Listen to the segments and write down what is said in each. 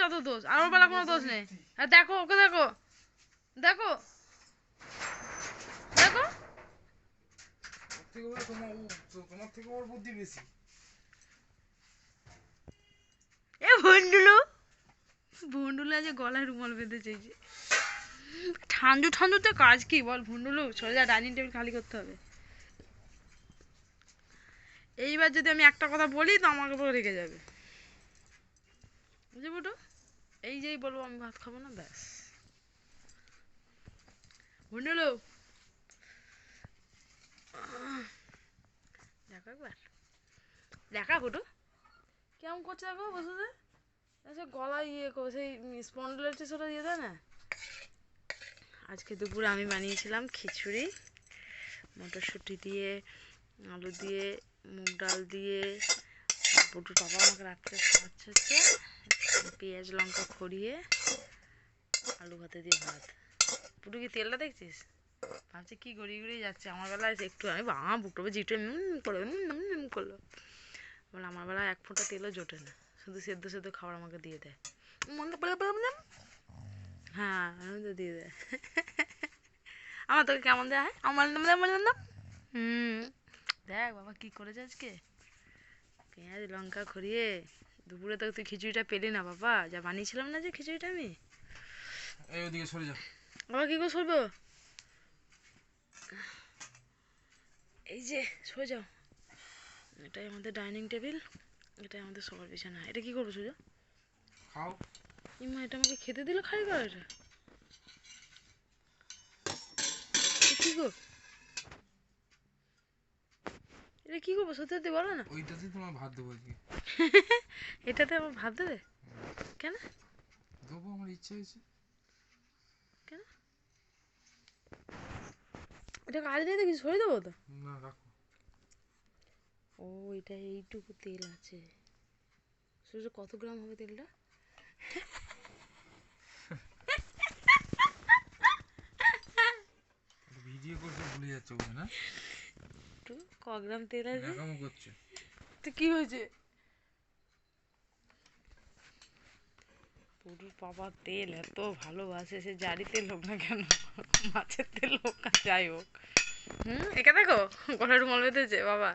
যত দোষ আর ওর বেলা কোনো দোষ নেই। আর দেখো, ওকে দেখো। দেখো। দেখো। এ গলায় রুমাল বেঁধে ঠান্ডু কাজ কি? বল ডাইনিং টেবিল খালি করতে হবে। এইবার যদি আমি একটা কথা বলি, তো আমাকে রেগে যাবে। বুঝলি বটু? এই যেই বলব আমি ভাত খাব না ব্যাস। ভন্ডুলো দেখো একবার। দেখা বটু কেমন করছে দেখো বসে দে আচ্ছা গলায় ইয়ে কো সেই স্পন্ডলাইটিস ওটা দিয়ে দেয় না? আজকে দুপুরে আমি বানিয়েছিলাম খিচুড়ি মটরশুঁটি দিয়ে আলু দিয়ে মুগ ডাল দিয়ে পুটুর বাবা আমাকে রাত্রে খাওয়াচ্ছে হচ্ছে পেঁয়াজ লঙ্কা খড়িয়ে আলু ভাতে দিয়ে ভাত। পুটু কি তেলটা দেখছিস? ভাবছি কি গড়িয়ে গড়িয়ে যাচ্ছে। আমার বেলায় একটু আমি বাবা বুকটা জিটে করে করল। বলে আমার বেলা এক ফোঁটা তেলও জোটে না। শুধু সেদ্ধ সেদ্ধ খাবার আমাকে দিয়ে দেয়। মনে পড়ে বললাম হ্যাঁ আমি তো দিয়ে দেয়। আমার তোকে কেমন দেয় আমার নাম দেয়, আমার নাম? হুম। দেখ বাবা কি করেছে আজকে? পেঁয়াজ, লঙ্কা খড়িয়ে দুপুরে তো তুই খিচুড়িটা পেলি না বাবা। যা বানিয়েছিলাম না যে খিচুড়িটা আমি। এই ওদিকে সরে যাও বাবা কী করে সরবো? এই যে সরে যাও। এটাই আমাদের ডাইনিং টেবিল এটাই আমাদের সবার বিছানা। এটা কি করব সোজা? খাও। ইমা এটা আমাকে খেতে দিল খাই কর এটা কি গো? এটা কি করব সত্যি সত্যি বলো না? ওইটাতে তোমার ভাত দেবো আজকে। এটাতে আমার ভাত দেবে? কেন? দেবো আমার ইচ্ছা হয়েছে। কেন? এটা কাজ নেই তো কিছু সরে দেবো তো? না রাখো। ও এটা এইটুকু তেল আছে। সেটা কত গ্রাম হবে তেলটা? ভিডিও করতে ভুলে যাচ্ছে না? গ্রাম তেল আছে তো কি হয়েছে? পুরো বাবা তেল এত ভালোবাসে সে জারি তেল হোক না কেন মাছের তেল হোক আর যাই হোক। হুম একে দেখো গলার রুমাল বেঁধেছে বাবা।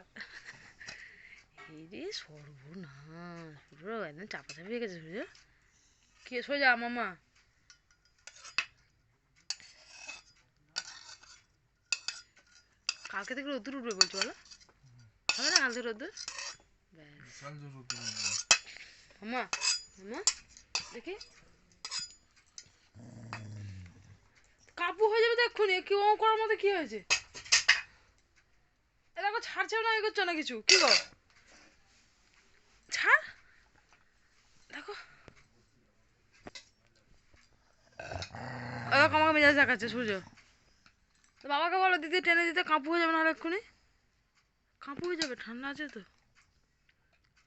এই রে সর্বনাশ পুরো একদম চাপা চাপি গেছে সোজা কে সোজা মামা? কালকে থেকে রোদ্দুর উঠবে বলছো বলো? হবে না কালকে রোদ্দুর? মামা মামা দেখি। কাপু হয়ে যাবে তো এক্ষুনি। কি ও করার মধ্যে কি হয়েছে? এ দেখো ছাড়ছেও না এ করছ না কিছু। কি গো? ছাড়। দেখো। দেখো আমাকে মেজাজ দেখাচ্ছে সূর্য। তো বাবাকে বলো, দিদি টেনে দিতে কাঁপু হয়ে যাবে না এক্ষুনি। কাঁপু হয়ে যাবে, ঠান্ডা আছে তো।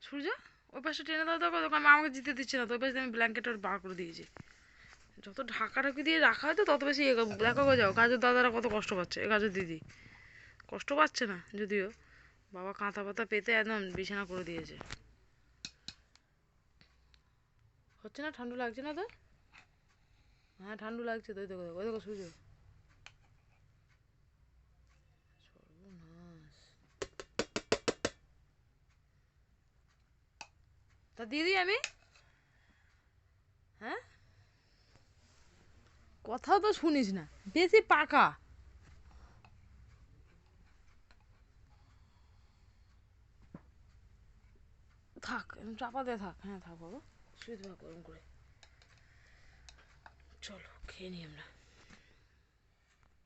সূর্য, ওই পাশে টেনে দাও দেখো আমি আমাকে জিতে দিচ্ছে না তো ওই পাশে আমি ব্ল্যাঙ্কেট ওর বার করে দিয়েছি। যত ঢাকা ঢাকি দিয়ে রাখা হয় তো তত বেশি এগো দেখো যাও গাজর দাদারা কত কষ্ট পাচ্ছে, এ কাজের দিদি। কষ্ট পাচ্ছে না, যদিও বাবা কাঁথা পাতা পেতে একদম বিছানা করে দিয়েছে। হচ্ছে না ঠান্ডা লাগছে না তোর? হ্যাঁ ঠান্ডা লাগছে তো দেখো দেখো দেখো, সূর্য সর্বনাশ তা দিয়ে দিই আমি? হ্যাঁ? কথাও তো শুনিস না, বেশি পাকা। থাক চাপা দিয়ে থাক হ্যাঁ থাক বাবা থাক গরম করে। চলো, খেয়ে নিই আমরা।